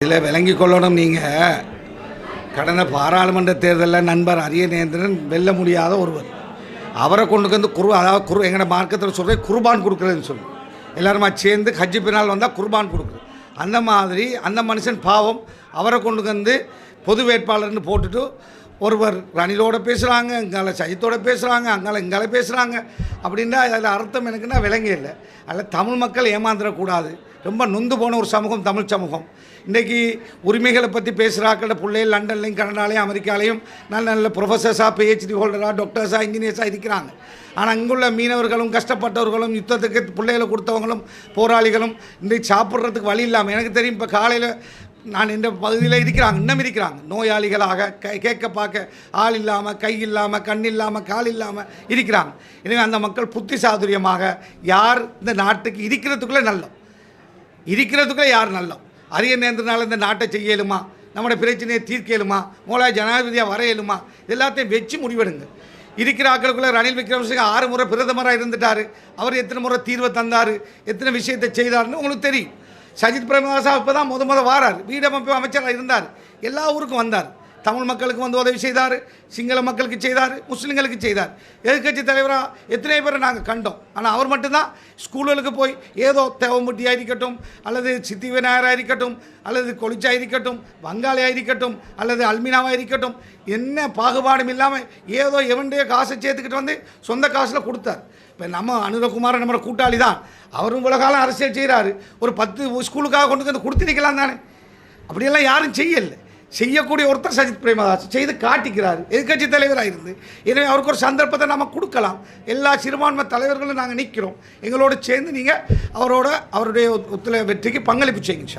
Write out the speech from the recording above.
இதில் விளங்கி கொள்ளணும் நீங்கள் கடந்த பாராளுமன்ற தேர்தலில் நண்பர் அரியநேந்திரன் வெல்ல முடியாத ஒருவர். அவரை கொண்டு வந்து குரு அதாவது குரு எங்கட மார்க்கத்தில் சொல்கிறது குர்பான் கொடுக்குறதுன்னு சொல்லி. எல்லாருமா சேர்ந்து ஹஜ்ஜி பின்னால் வந்தால் குர்பான் கொடுக்குறது அந்த மாதிரி அந்த மனுஷன் பாவம் அவரை கொண்டு வந்து பொது வேட்பாளர்னு போட்டுட்டு ஒருவர் ரணிலோட பேசுகிறாங்க இங்கால சஜித்தோட பேசுகிறாங்க அங்கால இங்கால பேசுகிறாங்க அப்படின்னா அதில் அர்த்தம் எனக்குன்னா விளங்கே இல்லை. அதில் தமிழ் மக்கள் ஏமாந்துடக்கூடாது ரொம்ப நொந்து போன ஒரு சமூகம் தமிழ் சமூகம். இன்றைக்கி உரிமைகளை பற்றி பேசுகிறாக்கள பிள்ளைகள் லண்டன்லையும் கனடாலையும் அமெரிக்காலையும் நல்ல நல்ல ப்ரொஃபஸர்ஸாக பிஹெச்டி ஹோல்டராக டாக்டர்ஸாக இன்ஜினியர்ஸாக இருக்கிறாங்க. ஆனால் அங்குள்ள மீனவர்களும் கஷ்டப்பட்டவர்களும் யுத்தத்துக்கு பிள்ளைகளை கொடுத்தவங்களும் போராளிகளும் இன்றைக்கு சாப்பிட்றதுக்கு வழி இல்லாமல் எனக்கு தெரியும் இப்போ காலையில் நான் இந்த பகுதியில் இருக்கிறாங்க இன்னும் இருக்கிறாங்க. நோயாளிகளாக கை கேட்க பார்க்க ஆள் இல்லாமல் கை இல்லாமல் கண் இல்லாமல் கால் இல்லாமல் இருக்கிறாங்க. எனவே அந்த மக்கள் புத்தி சாதுரியமாக யார் இந்த நாட்டுக்கு இருக்கிறதுக்குள்ளே நல்லம். இருக்கிறதுக்குள்ளே யார் நல்லம்? அரிய நேர்ந்தனால இந்த நாட்டை செய்யலுமா நம்மளோட பிரச்சனையை தீர்க்கலுமா மூலா ஜனாதிபதியாக வரையலுமா எல்லாத்தையும் வச்சு முடிவெடுங்க. இருக்கிற ஆக்களுக்குள்ளே ரணில் விக்ரமசிங்க ஆறு முறை பிரதமராக இருந்துட்டார். அவர் எத்தனை முறை தீர்வை தந்தார்? எத்தனை விஷயத்தை செய்தார்னு உங்களுக்கு தெரியும். சஜித் பிரேமதாசா இப்போ தான் முத முத வாரார். வீடமைப்பு அமைச்சராக இருந்தார். எல்லா ஊருக்கும் வந்தார். தமிழ் மக்களுக்கு வந்து உதவி செய்தார் சிங்கள மக்களுக்கு செய்தார் முஸ்லீம்களுக்கு செய்தார். எதிர்க்கட்சி தலைவராக எத்தனை பேரை நாங்கள் கண்டோம். ஆனால் அவர் மட்டும்தான் ஸ்கூல்களுக்கு போய் ஏதோ தேவம்பட்டியாக இருக்கட்டும் அல்லது சித்தி விநாயகராக இருக்கட்டும் அல்லது கொளிச்சா இருக்கட்டும் வங்காளியாக இருக்கட்டும் அல்லது அல்மினாவாக இருக்கட்டும் என்ன பாகுபாடும் இல்லாமல் ஏதோ எவன்டைய காசை சேர்த்துக்கிட்டு வந்து சொந்த காசில் கொடுத்தார். இப்போ நம்ம அனுரகுமார் நம்மளோட கூட்டாளி தான் அவரும் இவ்வளோ காலம் அரசியல் செய்கிறாரு ஒரு பத்து ஸ்கூலுக்காக கொண்டு வந்து கொடுத்து நிற்கலாம் தானே. அப்படியெல்லாம் யாரும் செய்யலை. செய்யக்கூடிய ஒருத்தர் சஜித் பிரேமதாஸ் செய்து காட்டிக்கிறார். எதிர்க்கட்சி தலைவராக இருந்து எனவே அவருக்கு ஒரு சந்தர்ப்பத்தை நம்ம கொடுக்கலாம். எல்லா சிறுபான்மை தலைவர்களும் நாங்கள் நிற்கிறோம் எங்களோடு சேர்ந்து நீங்கள் அவரோட அவருடைய ஒத்துழை வெற்றிக்கு பங்களிப்பு செய்யுங்க சார்